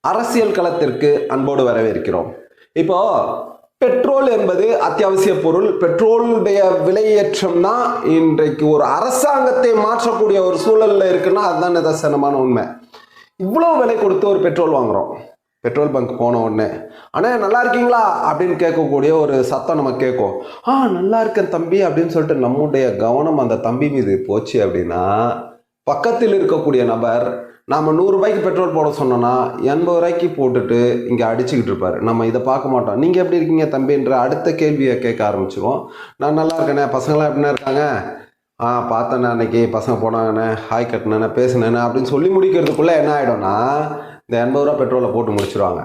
அரசியல் களத்திற்கு அன்போடு வரவேற்கிறோம். இப்போ பெட்ரோல் என்பது அத்தியாவசிய பொருள். பெட்ரோலுடைய விலையேற்றம் தான் இன்றைக்கு ஒரு அரசாங்கத்தை மாற்றக்கூடிய ஒரு சூழல்ல இருக்குன்னா அதுதான் நிதர்சனமான உண்மை. இவ்வளோ விலை கொடுத்து ஒரு பெட்ரோல் வாங்குறோம். பெட்ரோல் பங்க் போன உடனே ஆனால் நல்லா இருக்கீங்களா? அப்படின்னு கேட்கக்கூடிய ஒரு சத்தம் நம்ம கேட்கும். ஆ நல்லா இருக்கேன் தம்பி அப்படின்னு சொல்லிட்டு நம்முடைய கவனம் அந்த தம்பி மீது போச்சு அப்படின்னா பக்கத்தில் இருக்கக்கூடிய நபர் நாம் நூறுரூபாய்க்கு பெட்ரோல் போட சொன்னோன்னா எண்பது ரூபாய்க்கு போட்டுட்டு இங்கே அடிச்சுக்கிட்டு இருப்பார். நம்ம இதை பார்க்க மாட்டோம். நீங்கள் எப்படி இருக்கீங்க தம்பின்ற அடுத்த கேள்வியை கேட்க ஆரம்பிச்சிருவோம். நான் நல்லா இருக்கேனே? பசங்களாம் எப்படின்னா இருக்காங்க? ஆ பார்த்தேண்ணே அன்னைக்கு பசங்க போனாங்கண்ணே. ஹாய் கட்டினேண்ணே பேசுனேண்ணே அப்படின்னு சொல்லி முடிக்கிறதுக்குள்ளே என்ன ஆகிடும்னா இந்த எண்பது ரூபா பெட்ரோலை போட்டு முடிச்சிருவாங்க.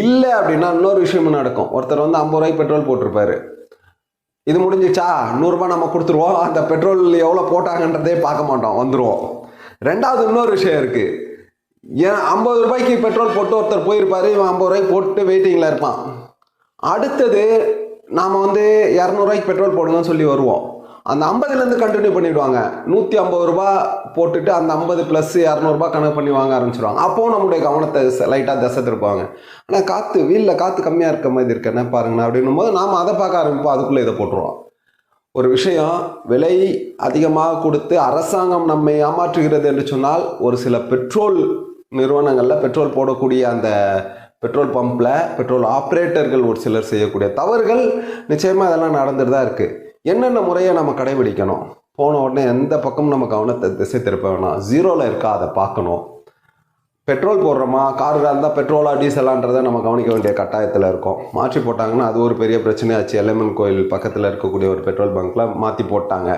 இல்லை அப்படின்னா இன்னொரு விஷயமும் நடக்கும். ஒருத்தர் வந்து ஐம்பது ரூபாய்க்கு பெட்ரோல் போட்டிருப்பாரு. இது முடிஞ்சிச்சா? நூறுரூபா நம்ம கொடுத்துருவோம். அந்த பெட்ரோல் எவ்வளோ போட்டாங்கன்றதே பார்க்க மாட்டோம். வந்துடுவோம் ரெண்டாவது இன்னொரு விஷயம் இருக்குது ஏன் ஐம்பது ரூபாய்க்கு பெட்ரோல் போட்டு ஒருத்தர் போயிருப்பார்? இவன் ஐம்பது ரூபாய்க்கு போட்டு வெயிட்டிங்கில் இருப்பான். அடுத்தது நாம் வந்து இரநூறுவாய்க்கு பெட்ரோல் போடுங்கன்னு சொல்லி வருவோம். அந்த ஐம்பதுலேருந்து கண்டினியூ பண்ணிவிடுவாங்க நூற்றி ஐம்பது ரூபா போட்டுட்டு அந்த ஐம்பது ப்ளஸ் இரநூறுபா கணக்கு பண்ணி வாங்க ஆரம்பிச்சிடுவாங்க அப்போவும் நம்முடைய கவனத்தை லைட்டாக திசை திருப்பாங்க ஆனால் காற்று வீலில் காற்று கம்மியாக இருக்க மாதிரி இருக்கேன்னு பாருங்கண்ணா அப்படின்னும் போது நாம் அதை பார்க்க ஆரம்பிப்போம். அதுக்குள்ளே இதை போட்டுருவோம். ஒரு விஷயம் விலை அதிகமாக கொடுத்து அரசாங்கம் நம்மை ஏமாற்றுகிறது என்று சொன்னால் ஒரு சில பெட்ரோல் நிறுவனங்களில் பெட்ரோல் போடக்கூடிய அந்த பெட்ரோல் பம்பில் பெட்ரோல் ஆப்ரேட்டர்கள் ஒரு சிலர் செய்யக்கூடிய தவறுகள் நிச்சயமாக அதெல்லாம் நடந்துட்டு தான் இருக்குது என்னென்ன முறையை நம்ம கடைபிடிக்கணும்? போன உடனே எந்த பக்கமும் நம்ம கவனத்தை திசை திருப்ப வேணாம். ஜீரோவில் இருக்கா? அதை பார்க்கணும். பெட்ரோல் போடுறோமா? காரில் இருந்தால் பெட்ரோலா டீசலான்றதை நம்ம கவனிக்க வேண்டிய கட்டாயத்தில் இருக்கோம். மாற்றி போட்டாங்கன்னா அது ஒரு பெரிய பிரச்சனையாச்சு. எலமன் கோயில் பக்கத்தில் இருக்கக்கூடிய ஒரு பெட்ரோல் பங்க்கில் மாற்றி போட்டாங்க.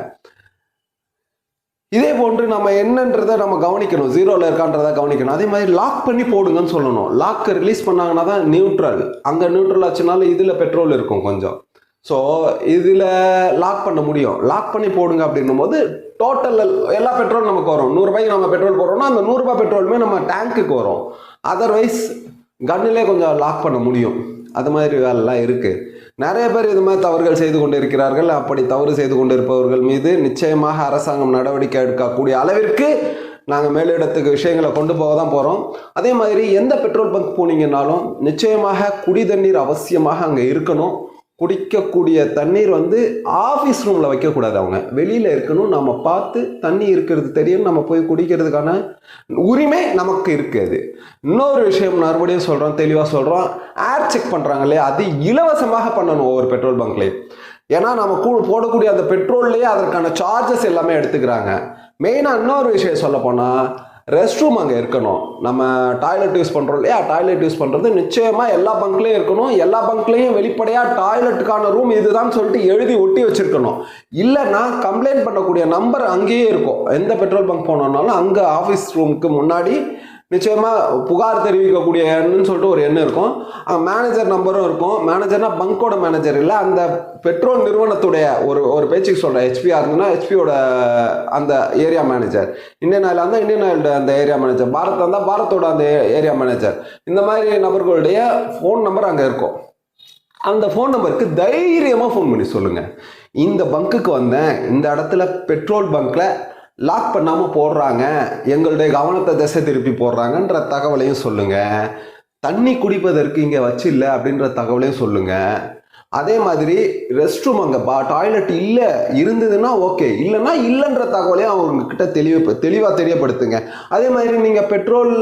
இதே போன்று நம்ம என்னன்றதை நம்ம கவனிக்கணும். ஜீரோவில் இருக்கான்றதை கவனிக்கணும். அதே மாதிரி லாக் பண்ணி போடுங்கன்னு சொல்லணும். லாக்கை ரிலீஸ் பண்ணாங்கன்னா தான் நியூட்ரல் அங்கே நியூட்ரல் ஆச்சுனாலும் இதில் பெட்ரோல் இருக்கும் கொஞ்சம். ஸோ இதில் லாக் பண்ண முடியும். லாக் பண்ணி போடுங்க அப்படின்னும் போது டோட்டல் எல்லா பெட்ரோல் நமக்கு வரும் நூறுரூபாய்க்கு நம்ம பெட்ரோல் போடுறோம்னா அந்த நூறுரூபா பெட்ரோலுமே நம்ம டேங்க்குக்கு வரும். அதர்வைஸ் கன்னிலே கொஞ்சம் லாக் பண்ண முடியும். அது மாதிரி வேலைலாம் இருக்குது நிறைய பேர் இது மாதிரி தவறுகள் செய்து கொண்டு இருக்கிறார்கள் அப்படி தவறு செய்து கொண்டு இருப்பவர்கள் மீது நிச்சயமாக அரசாங்கம் நடவடிக்கை எடுக்கக்கூடிய அளவிற்கு நாங்கள் மேலிடத்துக்கு விஷயங்களை கொண்டு போக தான் போகிறோம் அதே மாதிரி எந்த பெட்ரோல் பங்க் போனீங்கன்னாலும் நிச்சயமாக குடி தண்ணீர் அவசியமாக அங்கே இருக்கணும். குடிக்கக்கூடிய தண்ணீர் வந்து ஆஃபீஸ் ரூமில் வைக்கக்கூடாது அவங்க. வெளியில் இருக்கணும் நம்ம பார்த்து தண்ணி இருக்கிறது தெரியும் நம்ம போய் குடிக்கிறதுக்கான உரிமை நமக்கு இருக்குது. இன்னொரு விஷயம் மறுபடியும் சொல்கிறோம் தெளிவாக சொல்கிறோம் ஏர் செக் பண்ணுறாங்க இல்லையா? அது இலவசமாக பண்ணணும் ஒவ்வொரு பெட்ரோல் பங்க்லேயும் ஏன்னா நம்ம கூ போடக்கூடிய அந்த பெட்ரோல்லையே அதற்கான சார்ஜஸ் எல்லாமே எடுத்துக்கிறாங்க. மெயினாக இன்னொரு விஷயம் சொல்ல போனால் ரெஸ்ட் ரூம் அங்கே இருக்கணும். நம்ம டாய்லெட் யூஸ் பண்ணுறோம் இல்லையா? டாய்லெட் யூஸ் பண்ணுறது நிச்சயமாக எல்லா பங்க்லேயும் இருக்கணும். எல்லா பங்க்லேயும் வெளிப்படையாக டாய்லெட்டுக்கான ரூம் இதுதான் சொல்லிட்டு எழுதி ஒட்டி வச்சுருக்கணும். இல்லைன்னா கம்ப்ளைண்ட் பண்ணக்கூடிய நம்பர் அங்கேயே இருக்கும். எந்த பெட்ரோல் பங்க் போனோம்னாலும் அங்கே ஆஃபீஸ் ரூமுக்கு முன்னாடி நிச்சயமாக புகார் தெரிவிக்கக்கூடிய எண்ணுன்னு சொல்லிட்டு ஒரு எண்ணம் இருக்கும். மேனேஜர் நம்பரும் இருக்கும். மேனேஜர்னா பங்கோட மேனேஜர் இல்லை அந்த பெட்ரோல் நிறுவனத்துடைய ஒரு ஒரு பேச்சுக்கு சொல்கிறேன் ஹெச்பியாக இருந்ததுன்னா ஹெச்பியோட அந்த ஏரியா மேனேஜர் இந்தியன் ஆயில் இருந்தால் இந்தியன் ஆயிலோட அந்த ஏரியா மேனேஜர் பாரத் இருந்தால் பாரத்தோட அந்த ஏரியா மேனேஜர் இந்த மாதிரி நபர்களுடைய ஃபோன் நம்பர் அங்கே இருக்கும். அந்த ஃபோன் நம்பருக்கு தைரியமாக ஃபோன் பண்ணி சொல்லுங்கள் இந்த பங்குக்கு வந்தேன். இந்த இடத்துல பெட்ரோல் பங்க்கில் லாக் பண்ணாமல் போடுறாங்க. எங்களுடைய கவனத்தை திசை திருப்பி போடுறாங்கன்ற தகவலையும் சொல்லுங்கள் தண்ணி குடிப்பதற்கு இங்கே வச்சு இல்லை அப்படின்ற தகவலையும் சொல்லுங்கள் அதே மாதிரி ரெஸ்ட் ரூம் அங்கே பா டாய்லெட் இல்லை இருந்ததுன்னா ஓகே இல்லைன்னா இல்லைன்ற தகவலையும் அவங்கக்கிட்ட தெளிவு தெளிவாக தெரியப்படுத்துங்க. அதே மாதிரி நீங்கள் பெட்ரோல்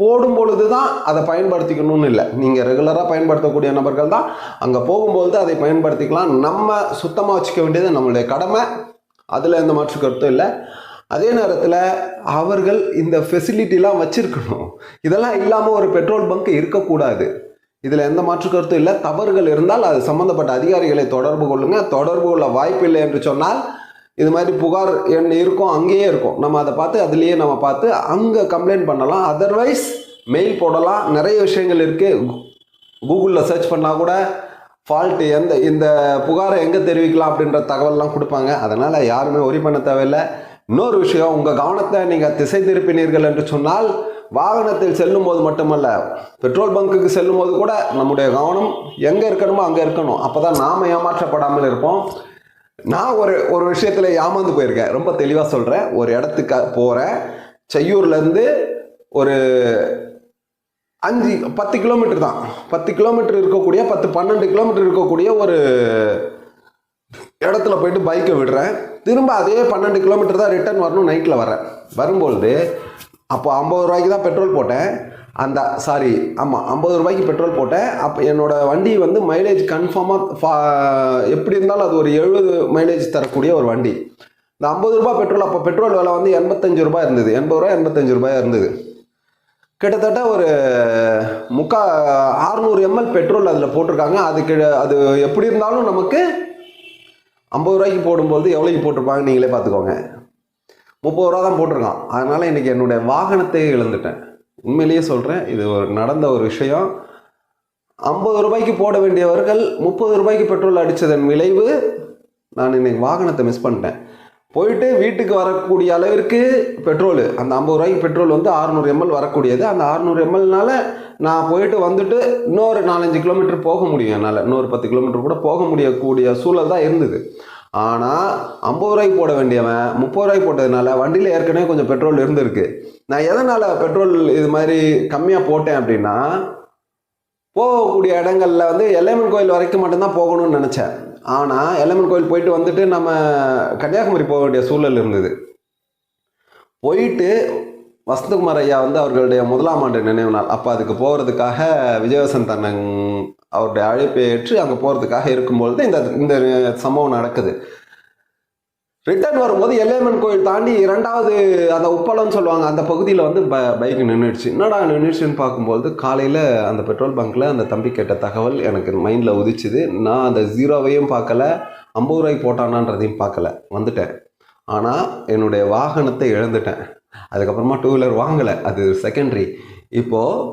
போடும் பொழுது தான் அதை பயன்படுத்திக்கணும்னு இல்லை. நீங்கள் ரெகுலராக பயன்படுத்தக்கூடிய நபர்கள் தான். அங்கே போகும்பொழுது அதை பயன்படுத்திக்கலாம். நம்ம சுத்தமாக வச்சுக்க வேண்டியது நம்மளுடைய கடமை. அதில் எந்த மாற்று கருத்தும் இல்லை. அதே நேரத்தில் அவர்கள் இந்த ஃபெசிலிட்டிலாம் வச்சுருக்கணும். இதெல்லாம் இல்லாமல் ஒரு பெட்ரோல் பங்க் இருக்கக்கூடாது. இதில் எந்த மாற்று கருத்தும் இல்லை. தவறுகள் இருந்தால் அது சம்மந்தப்பட்ட அதிகாரிகளை தொடர்பு கொள்ளுங்கள் தொடர்பு கொள்ள வாய்ப்பில்லை என்று சொன்னால் இது மாதிரி புகார் எண் இருக்கும் அங்கேயே இருக்கும். நம்ம அதை பார்த்து அதுலேயே நம்ம பார்த்து அங்கே கம்ப்ளைண்ட் பண்ணலாம். அதர்வைஸ் மெயில் போடலாம். நிறைய விஷயங்கள் இருக்குது கூகுளில் சர்ச் பண்ணால் கூட ஃபால்ட்டு எந்த இந்த புகாரை எங்கே தெரிவிக்கலாம் அப்படின்ற தகவல்லாம் கொடுப்பாங்க. அதனால் யாருமே ஒரி பண்ண தேவையில்லை. இன்னொரு விஷயம் உங்கள் கவனத்தை நீங்கள் திசை திருப்பினீர்கள் என்று சொன்னால் வாகனத்தில் செல்லும் போது மட்டுமல்ல பெட்ரோல் பங்குக்கு செல்லும் போது கூட நம்முடைய கவனம் எங்கே இருக்கணுமோ அங்கே இருக்கணும். அப்போ தான் நாம் ஏமாற்றப்படாமல் இருப்போம். நான் ஒரு ஒரு விஷயத்தில் ஏமாந்து போயிருக்கேன். ரொம்ப தெளிவாக சொல்கிறேன் ஒரு இடத்துக்கு போகிறேன் செய்யூர்லேருந்து ஒரு அஞ்சு பத்து கிலோமீட்டர் தான். பத்து கிலோமீட்டர் இருக்கக்கூடிய பத்து பன்னெண்டு கிலோமீட்டர் இருக்கக்கூடிய ஒரு இடத்துல போயிட்டு பைக்கை விடுறேன். திரும்ப அதே பன்னெண்டு கிலோமீட்டர் தான் ரிட்டர்ன் வரணும் நைட்டில் வரேன் வரும்பொழுது அப்போ ஐம்பது ரூபாய்க்கு தான் பெட்ரோல் போட்டேன். அந்த சாரி ஆமாம் ஐம்பது ரூபாய்க்கு பெட்ரோல் போட்டேன். அப்போ என்னோடய வண்டி வந்து மைலேஜ் கன்ஃபார்மாக ஃபா எப்படி இருந்தாலும் அது ஒரு எழுபது மைலேஜ் தரக்கூடிய ஒரு வண்டி. இந்த ஐம்பது ரூபாய் பெட்ரோல் அப்போ பெட்ரோல் விலை வந்து எண்பத்தஞ்சு ரூபாய் இருந்தது. எண்பது ரூபாய் எண்பத்தஞ்சு ரூபாய் இருந்தது. கிட்டத்தட்ட ஒரு முக்கா அறுநூறு எம்எல் பெட்ரோல் அதில் போட்டிருக்காங்க. அதுக்கு அது எப்படி இருந்தாலும் நமக்கு ஐம்பது ரூபாய்க்கு போடும்போது எவ்வளோக்கு போட்டிருப்பாங்க நீங்களே பார்த்துக்கோங்க. முப்பது ரூபா தான் போட்டிருக்கான். அதனால் இன்றைக்கி என்னுடைய வாகனத்தையே இழந்துட்டேன். உண்மையிலேயே சொல்கிறேன் இது ஒரு நடந்த ஒரு விஷயம். ஐம்பது ரூபாய்க்கு போட வேண்டியவர்கள் முப்பது ரூபாய்க்கு பெட்ரோல் அடித்ததன் விளைவு நான் இன்னைக்கு வாகனத்தை மிஸ் பண்ணிட்டேன். போயிட்டு வீட்டுக்கு வரக்கூடிய அளவிற்கு பெட்ரோலு. அந்த ஐம்பது ரூபாய்க்கு பெட்ரோல் வந்து அறுநூறு எம்எல் வரக்கூடியது. அந்த அறுநூறு எம்எல்னால நான் போயிட்டு வந்துட்டு இன்னொரு நாலஞ்சு கிலோமீட்டர் போக முடியும் என்னால். இன்னொரு பத்து கிலோமீட்டர் கூட போக முடியக்கூடிய சூழல் தான் இருந்தது. ஆனால் ஐம்பது ரூபாய்க்கு போட வேண்டியவன் முப்பது ரூபாய்க்கு போட்டதுனால வண்டியில் ஏற்கனவே கொஞ்சம் பெட்ரோல் இருந்திருக்கு. நான் எதனால் பெட்ரோல் இது மாதிரி கம்மியாக போட்டேன் அப்படின்னா போகக்கூடிய இடங்களில் வந்து எல்லைமன் கோயில் வரைக்கும் மட்டும்தான் போகணும்னு நினச்சேன். ஆனால் எல்லையம்மன் கோயில் போயிட்டு வந்துட்டு நம்ம கன்னியாகுமரி போக வேண்டிய சூழல் இருந்தது. போயிட்டு வசந்தகுமார் ஐயா வந்து அவர்களுடைய முதலாம் ஆண்டு நினைவு நாள். அப்போ அதுக்கு போகிறதுக்காக விஜயவசந்த் அண்ணன் அவருடைய அழைப்பை ஏற்று அங்கே போகிறதுக்காக இருக்கும்பொழுது இந்த இந்த சம்பவம் நடக்குது. ரிட்டர்ன் வரும்போது எல்லையம்மன் கோயில் தாண்டி இரண்டாவது அந்த உப்பளம்னு சொல்லுவாங்க அந்த பகுதியில் வந்து ப பைக் நின்றுடுச்சு என்னடா நின்றுச்சுன்னு பார்க்கும்போது காலையில் அந்த பெட்ரோல் பங்க்கில் அந்த தம்பி கேட்ட தகவல் எனக்கு மைண்டில் உதிச்சுது. நான் அந்த ஜீரோவையும் பார்க்கல ஐம்பது ரூபாய்க்கு போட்டானான்றதையும் பார்க்கல வந்துட்டேன். ஆனால் என்னுடைய வாகனத்தை இழந்துட்டேன். அதுக்கப்புறமா டூ வீலர் வாங்கலை அது செகண்டரி இப்போது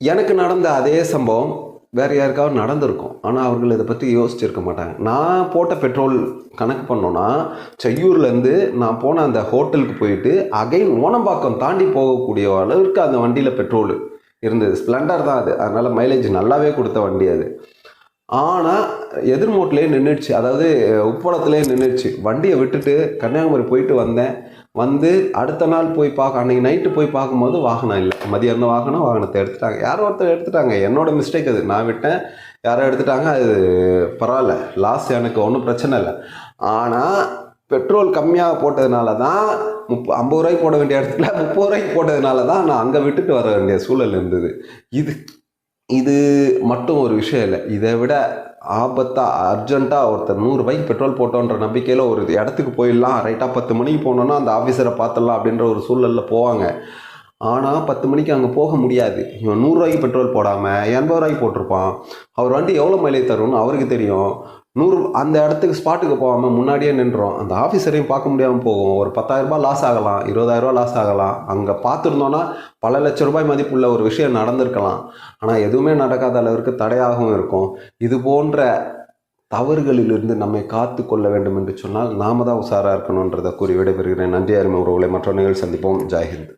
எனக்கு நடந்த அதே சம்பவம் வேறு யாருக்காவது நடந்திருக்கும். ஆனால் அவர்கள் இதை பற்றி யோசிச்சிருக்க மாட்டாங்க. நான் போட்ட பெட்ரோல் கணக்கு பண்ணோன்னா செய்யூர்லேருந்து நான் போன அந்த ஹோட்டலுக்கு போயிட்டு அகைன் ஓனம்பாக்கம் தாண்டி போகக்கூடிய அளவுக்கு அந்த வண்டியில் பெட்ரோல் இருந்தது. ஸ்ப்ளெண்டர் தான் அது. அதனால் மைலேஜ் நல்லாவே கொடுத்த வண்டி அது. ஆனால் எதிர்மோட்லேயே நின்றுடுச்சு அதாவது உப்பளத்திலே நின்றுடுச்சு வண்டியை விட்டுட்டு கன்னியாகுமரி போயிட்டு வந்தேன். வந்து அடுத்த நாள் போய் பார்க்க அன்றைக்கி நைட்டு போய் பார்க்கும்போது வாகனம் இல்லை. மதியம் வாகனம் வாகனத்தை எடுத்துட்டாங்க. யாரோ ஒருத்தர் எடுத்துட்டாங்க. என்னோடய மிஸ்டேக் அது. நான் விட்டேன். யாரோ எடுத்துட்டாங்க அது பரவாயில்ல. லாஸ் எனக்கு ஒன்றும் பிரச்சனை இல்லை. ஆனால் பெட்ரோல் கம்மியாக போட்டதுனால தான் முப்ப ஐம்பது ரூபாய்க்கு போட வேண்டிய இடத்துல முப்பது ரூபாய்க்கு போட்டதுனால தான் நான் அங்கே விட்டுட்டு வர வேண்டிய சூழல் இருந்தது. இது இது மட்டும் ஒரு விஷயம் இல்லை. இதை விட ஆபத்தாக அர்ஜென்ட்டாக ஒருத்தர் நூறுரூபாய்க்கு பெட்ரோல் போட்டோன்ற நம்பிக்கையில் ஒரு இடத்துக்கு போயிடலாம். ரைட்டாக பத்து மணிக்கு போனோன்னா அந்த ஆஃபீஸரை பார்த்துடலாம் அப்படின்ற ஒரு சூழலில் போவாங்க. ஆனால் பத்து மணிக்கு அங்கே போக முடியாது. இவன் நூறுரூவாய்க்கு பெட்ரோல் போடாமல் எண்பது ரூபாய்க்கு போட்டிருப்பான். அவர் வண்டி எவ்வளோ மைலேஜ் தரும்னு அவருக்கு தெரியும். நூறு அந்த இடத்துக்கு ஸ்பாட்டுக்கு போகாமல் முன்னாடியே நின்றோம். அந்த ஆஃபீஸரையும் பார்க்க முடியாமல் போகும். ஒரு பத்தாயிரரூபா லாஸ் ஆகலாம் இருபதாயிரரூபா லாஸ் ஆகலாம். அங்கே பார்த்துருந்தோன்னா பல லட்ச ரூபாய் மதிப்புள்ள ஒரு விஷயம் நடந்திருக்கலாம். ஆனால் எதுவுமே நடக்காத அளவிற்கு தடையாகவும் இருக்கும். இது போன்ற தவறுகளிலிருந்து நம்மை காத்து கொள்ள வேண்டும் என்று சொன்னால் நாம தான் உஷாராக இருக்கணுன்றதை கூறி விடைபெறுகிறேன். நன்றி அருமை உறவுகளை. மற்ற நிகழ்ச்சி சந்திப்போம். ஜாஹிந்த்